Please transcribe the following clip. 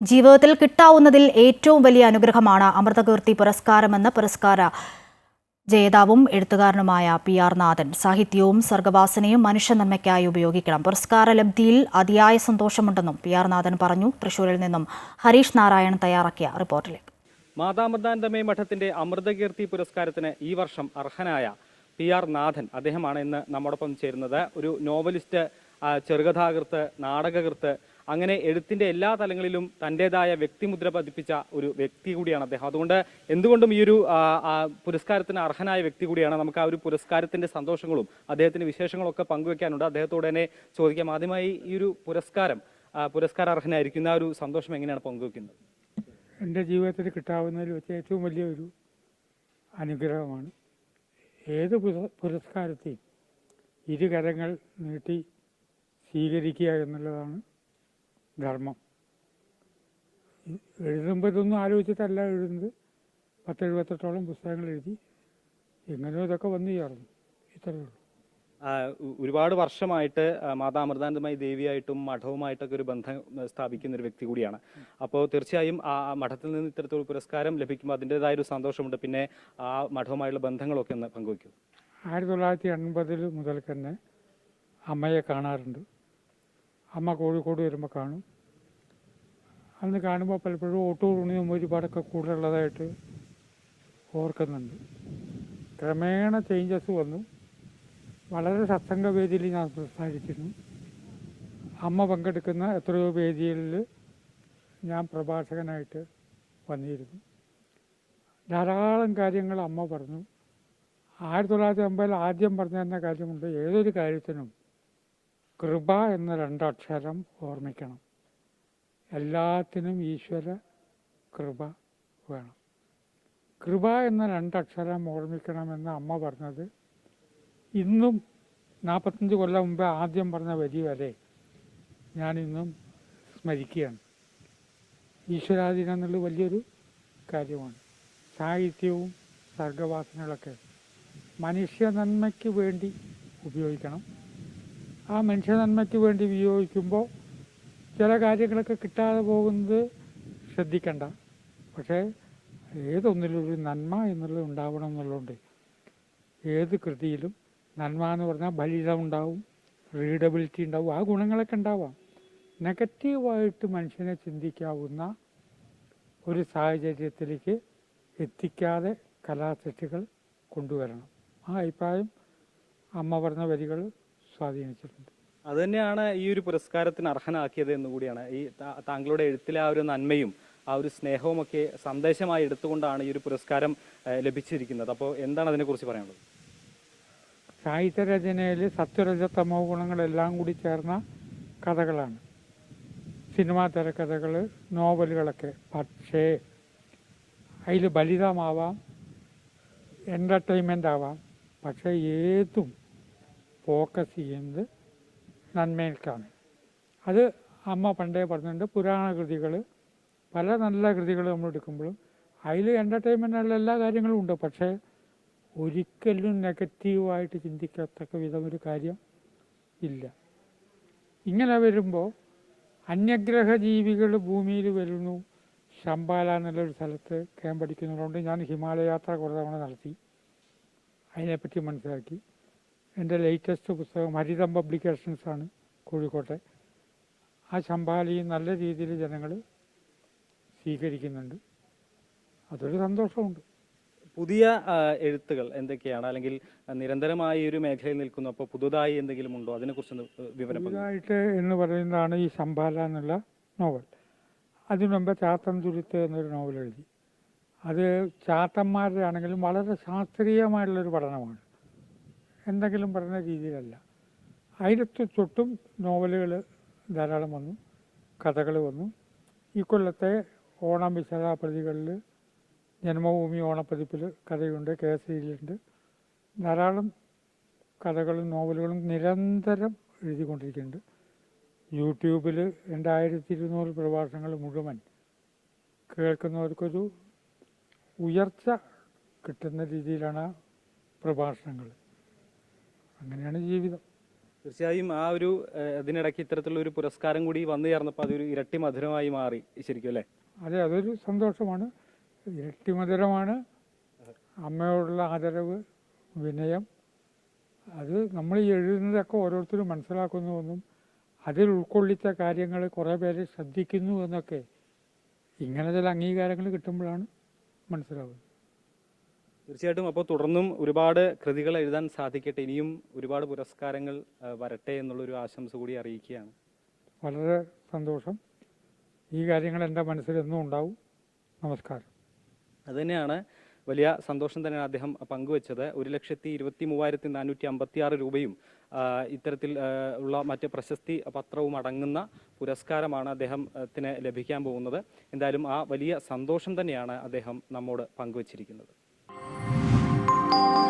ജീവിതത്തിൽ കിട്ടാവുന്നതിൽ ഏറ്റവും വലിയ അനുഗ്രഹമാണ് അമൃതകീർത്തി പുരസ്കാരമെന്ന് പുരസ്കാര ജേതാവും എഴുത്തുകാരനുമായ പി ആർ നാഥൻ. സാഹിത്യവും സർഗവാസനയും മനുഷ്യ നന്മയ്ക്കായി ഉപയോഗിക്കണം. പുരസ്കാര ലബ്ധിയിൽ അതിയായ സന്തോഷമുണ്ടെന്നും പി ആർ നാഥൻ പറഞ്ഞു. തൃശൂരിൽ നിന്നും ഹരീഷ് നാരായണൻ തയ്യാറാക്കിയ റിപ്പോർട്ടിലേക്ക്. മാതാമൃതാനന്ദമയ മഠത്തിന്റെ അമൃതകീർത്തി പുരസ്കാരത്തിന് ഈ വർഷം അർഹനായ പി ആർ നാഥൻ അദ്ദേഹമാണ് ഇന്ന് നമ്മോടൊപ്പം ചേരുന്നത്. ഒരു നോവലിസ്റ്റ് ചെറുകഥാകൃത്ത് നാടകകൃത്ത് അങ്ങനെ എഴുത്തിന്റെ എല്ലാ തലങ്ങളിലും തന്റേതായ വ്യക്തിമുദ്ര പതിപ്പിച്ച ഒരു വ്യക്തി കൂടിയാണ് അദ്ദേഹം. അതുകൊണ്ട് എന്തുകൊണ്ടും ഈ ഒരു പുരസ്കാരത്തിന് അർഹനായ വ്യക്തി കൂടിയാണ് നമുക്ക് ആ ഒരു പുരസ്കാരത്തിന്റെ സന്തോഷങ്ങളും അദ്ദേഹത്തിന്റെ വിശേഷങ്ങളും ഒക്കെ പങ്കുവെക്കാനുണ്ട്. അദ്ദേഹത്തോട് തന്നെ ചോദിക്കാം ആദ്യമായി ഈ ഒരു പുരസ്കാരം പുരസ്കാര അർഹനായിരിക്കുന്ന ആ ഒരു സന്തോഷം എങ്ങനെയാണ് പങ്കുവെക്കുന്നത്? എന്റെ ജീവിതത്തിൽ കിട്ടാവുന്നതിൽ വെച്ച് ഏറ്റവും വലിയ ഒരു അനുഗ്രഹമാണ്. ഏത് പുര- പുരസ്കാരത്തെയും ഇരുകരങ്ങൾ നീട്ടി സ്വീകരിക്കുക എന്നുള്ളതാണ് ധർമ്മം. എഴുതുമ്പോൾ ഇതൊന്നും ആലോചിച്ചിട്ടല്ല എഴുതുന്നത്. പത്തെഴുപത്തെട്ടോളം പുസ്തകങ്ങൾ എഴുതി എങ്ങനെയോ ഇതൊക്കെ വന്നു ചേർന്നു. ഇത്രയേ ഉള്ളൂ. ഒരുപാട് വർഷമായിട്ട് മാതാ അമൃതാനന്ദമായി ദേവിയായിട്ടും മഠവുമായിട്ടൊക്കെ ഒരു ബന്ധം സ്ഥാപിക്കുന്ന ഒരു വ്യക്തി കൂടിയാണ്. അപ്പോൾ തീർച്ചയായും ആ ആ മഠത്തിൽ നിന്ന് ഇത്തരത്തിലുള്ള പുരസ്കാരം ലഭിക്കുമ്പോൾ അതിന്റെതായ ഒരു സന്തോഷമുണ്ട്. പിന്നെ ആ മഠവുമായുള്ള ബന്ധങ്ങളൊക്കെ ഒന്ന് പങ്കുവയ്ക്കും. ആയിരത്തി തൊള്ളായിരത്തി എൺപതിൽ മുതൽ തന്നെ അമ്മയെ കാണാറുണ്ട്. അമ്മ കോഴിക്കോട് വരുമ്പോൾ കാണും. അന്ന് കാണുമ്പോൾ പലപ്പോഴും ഓട്ടോ തുണിയും ഒരുപാടൊക്കെ കൂടുതലുള്ളതായിട്ട് ഓർക്കുന്നുണ്ട്. ക്രമേണ ചേഞ്ചസ് വന്നു. വളരെ സത്സംഗ വേദിയിൽ ഞാൻ സംസാരിച്ചിരുന്നു അമ്മ പങ്കെടുക്കുന്ന എത്രയോ വേദികളിൽ ഞാൻ പ്രഭാഷകനായിട്ട് വന്നിരുന്നു. ധാരാളം കാര്യങ്ങൾ അമ്മ പറഞ്ഞു. ആയിരത്തി തൊള്ളായിരത്തി അമ്പതിൽ ആദ്യം പറഞ്ഞു തന്ന കാര്യമുണ്ട്. ഏതൊരു കാര്യത്തിനും കൃപ എന്ന രണ്ടക്ഷരം ഓർമ്മിക്കണം. എല്ലാത്തിനും ഈശ്വര കൃപ വേണം. കൃപ എന്ന രണ്ടക്ഷരം ഓർമ്മിക്കണമെന്ന് അമ്മ പറഞ്ഞത് ഇന്നും നാൽപ്പത്തഞ്ച് കൊല്ലം മുമ്പ് ആദ്യം പറഞ്ഞ വരി വരെ ഞാനിന്നും സ്മരിക്കുകയാണ്. ഈശ്വരാധീനം എന്നുള്ളത് വലിയൊരു കാര്യമാണ്. സാഹിത്യവും സർഗവാസനകളൊക്കെ മനുഷ്യ നന്മയ്ക്ക് വേണ്ടി ഉപയോഗിക്കണം. ആ മനുഷ്യ നന്മയ്ക്ക് വേണ്ടി ഉപയോഗിക്കുമ്പോൾ ചില കാര്യങ്ങളൊക്കെ കിട്ടാതെ പോകുന്നത് ശ്രദ്ധിക്കണ്ട. പക്ഷേ ഏതൊന്നിലും ഒരു നന്മ എന്നുള്ളത് ഉണ്ടാവണം എന്നുള്ളതുകൊണ്ട് ഏത് കൃതിയിലും നന്മ എന്ന് പറഞ്ഞാൽ ഫലിതം ഉണ്ടാവും റീഡബിലിറ്റി ഉണ്ടാവും ആ ഗുണങ്ങളൊക്കെ ഉണ്ടാവാം. നെഗറ്റീവായിട്ട് മനുഷ്യനെ ചിന്തിക്കാവുന്ന ഒരു സാഹചര്യത്തിലേക്ക് എത്തിക്കാതെ കലാസൃഷ്ടികൾ കൊണ്ടുവരണം. ആ അഭിപ്രായം അമ്മ പറഞ്ഞ വരികൾ സ്വാധീനിച്ചിട്ടുണ്ട്. അത് തന്നെയാണ് ഈ ഒരു പുരസ്കാരത്തിന് അർഹനാക്കിയത് എന്നുകൂടിയാണ് ഈ താങ്കളുടെ എഴുത്തിലെ ആ ഒരു നന്മയും ആ ഒരു സ്നേഹവും ഒക്കെ സന്ദേശമായി എടുത്തുകൊണ്ടാണ് ഈ ഒരു പുരസ്കാരം ലഭിച്ചിരിക്കുന്നത്. അപ്പോൾ എന്താണ് അതിനെക്കുറിച്ച് പറയാനുള്ളത്? സാഹിത്യരചനയിൽ സത്യരജതമോ ഗുണങ്ങളെല്ലാം കൂടി ചേർന്ന കഥകളാണ്. സിനിമാ തിരക്കഥകൾ നോവലുകളൊക്കെ. പക്ഷേ അതിൽ ബലിതമാവാം എന്റർടൈൻമെന്റ് ആവാം. പക്ഷേ ഏതും ഫോക്കസ് ചെയ്യുന്നത് നന്മയിൽക്കാണ്. അത് അമ്മ പണ്ടേ പറഞ്ഞിട്ടുണ്ട്. പുരാണ കൃതികൾ പല നല്ല കൃതികൾ നമ്മൾ എടുക്കുമ്പോഴും അതിൽ എന്റർടൈൻമെന്റ് എല്ലാ കാര്യങ്ങളും ഉണ്ട്. പക്ഷേ ഒരിക്കലും നെഗറ്റീവായിട്ട് ചിന്തിക്കത്തക്ക വിധം ഒരു കാര്യം ഇല്ല. ഇങ്ങനെ വരുമ്പോൾ അന്യഗ്രഹ ജീവികൾ ഭൂമിയിൽ വരുന്നു. ശമ്പാല എന്നുള്ളൊരു സ്ഥലത്ത് ക്യാമ്പ് അടിക്കുന്നതുകൊണ്ട് ഞാൻ ഹിമാലയ യാത്ര കുറേ തവണ നടത്തി. അതിനെപ്പറ്റി മനസ്സിലാക്കി. എന്റെ ലേറ്റസ്റ്റ് പുസ്തകം ഹരിതം പബ്ലിക്കേഷൻസാണ് കോഴിക്കോട്ടെ. ആ ശമ്പാലയിൽ നല്ല രീതിയിൽ ജനങ്ങൾ സ്വീകരിക്കുന്നുണ്ട്. അതൊരു സന്തോഷമുണ്ട്. പുതിയ എഴുത്തുകൾ എന്തൊക്കെയാണ്? അല്ലെങ്കിൽ നിരന്തരമായി ഒരു മേഖലയിൽ നിൽക്കുന്നു അപ്പോൾ പുതുതായി എന്തെങ്കിലും ഉണ്ടോ? അതിനെക്കുറിച്ച് വിവരം. പുതുതായിട്ട് എന്ന് പറയുന്നതാണ് ഈ ശമ്പാല എന്നുള്ള നോവൽ. അതിനു മുമ്പ് ചാത്തൻ തുരുത്ത് എന്നൊരു നോവൽ എഴുതി അത് ചാത്തന്മാരുടെ ആണെങ്കിലും വളരെ ശാസ്ത്രീയമായിട്ടുള്ളൊരു പഠനമാണ്. എന്തെങ്കിലും പറഞ്ഞ രീതിയിലല്ല. ആയിരത്തി തൊട്ടും നോവലുകൾ ധാരാളം വന്നു കഥകൾ വന്നു. ഈ കൊല്ലത്തെ ഓണം വിശദാപ്രതികളിൽ ജന്മഭൂമി ഓണപ്പതിപ്പിൽ കഥയുണ്ട് കേസരിയിലുണ്ട് ധാരാളം കഥകളും നോവലുകളും നിരന്തരം എഴുതിക്കൊണ്ടിരിക്കുന്നുണ്ട്. യൂട്യൂബിൽ രണ്ടായിരത്തി ഇരുന്നൂറ് പ്രഭാഷണങ്ങൾ മുഴുവൻ കേൾക്കുന്നവർക്കൊരു ഉയർച്ച കിട്ടുന്ന രീതിയിലാണ് പ്രഭാഷണങ്ങൾ. അങ്ങനെയാണ് ജീവിതം. തീർച്ചയായും ആ ഒരു അതിനിടയ്ക്ക് ഇത്തരത്തിലുള്ള ഒരു പുരസ്കാരം കൂടി വന്നു ചേർന്നപ്പോൾ അതൊരു ഇരട്ടി മധുരമായി മാറി ശരിക്കും അല്ലേ? അതെ അതൊരു സന്തോഷമാണ്. ഇരട്ടി മധുരമാണ്. അമ്മയോടുള്ള ആദരവ് വിനയം. അത് നമ്മൾ എഴുതുന്നതൊക്കെ ഓരോരുത്തരും മനസ്സിലാക്കുന്നുവെന്നും അതിൽ ഉൾക്കൊള്ളിച്ച കാര്യങ്ങൾ കുറേ പേര് ശ്രദ്ധിക്കുന്നു എന്നൊക്കെ ഇങ്ങനെ ചില അംഗീകാരങ്ങൾ കിട്ടുമ്പോഴാണ് മനസ്സിലാവുന്നത്. തീർച്ചയായിട്ടും അപ്പോൾ തുടർന്നും ഒരുപാട് കൃതികൾ എഴുതാൻ സാധിക്കട്ടെ. ഇനിയും ഒരുപാട് പുരസ്കാരങ്ങൾ വരട്ടെ എന്നുള്ളൊരു ആശംസ കൂടി അറിയിക്കുകയാണ്. വളരെ സന്തോഷം. ഈ കാര്യങ്ങൾ എന്റെ മനസ്സിൽ എന്നും ഉണ്ടാവും. നമസ്കാരം. അതുതന്നെയാണ് വലിയ സന്തോഷം തന്നെയാണ് അദ്ദേഹം പങ്കുവച്ചത്. ഒരു ലക്ഷത്തി ഇരുപത്തി മൂവായിരത്തി നാനൂറ്റി അമ്പത്തി ആറ് രൂപയും ഇത്തരത്തിൽ ഉള്ള മറ്റ് പ്രശസ്തി പത്രവും അടങ്ങുന്ന പുരസ്കാരമാണ് അദ്ദേഹത്തിന് ലഭിക്കാൻ പോകുന്നത്. എന്തായാലും ആ വലിയ സന്തോഷം തന്നെയാണ് അദ്ദേഹം നമ്മോട് പങ്കുവച്ചിരിക്കുന്നത്. Thank you.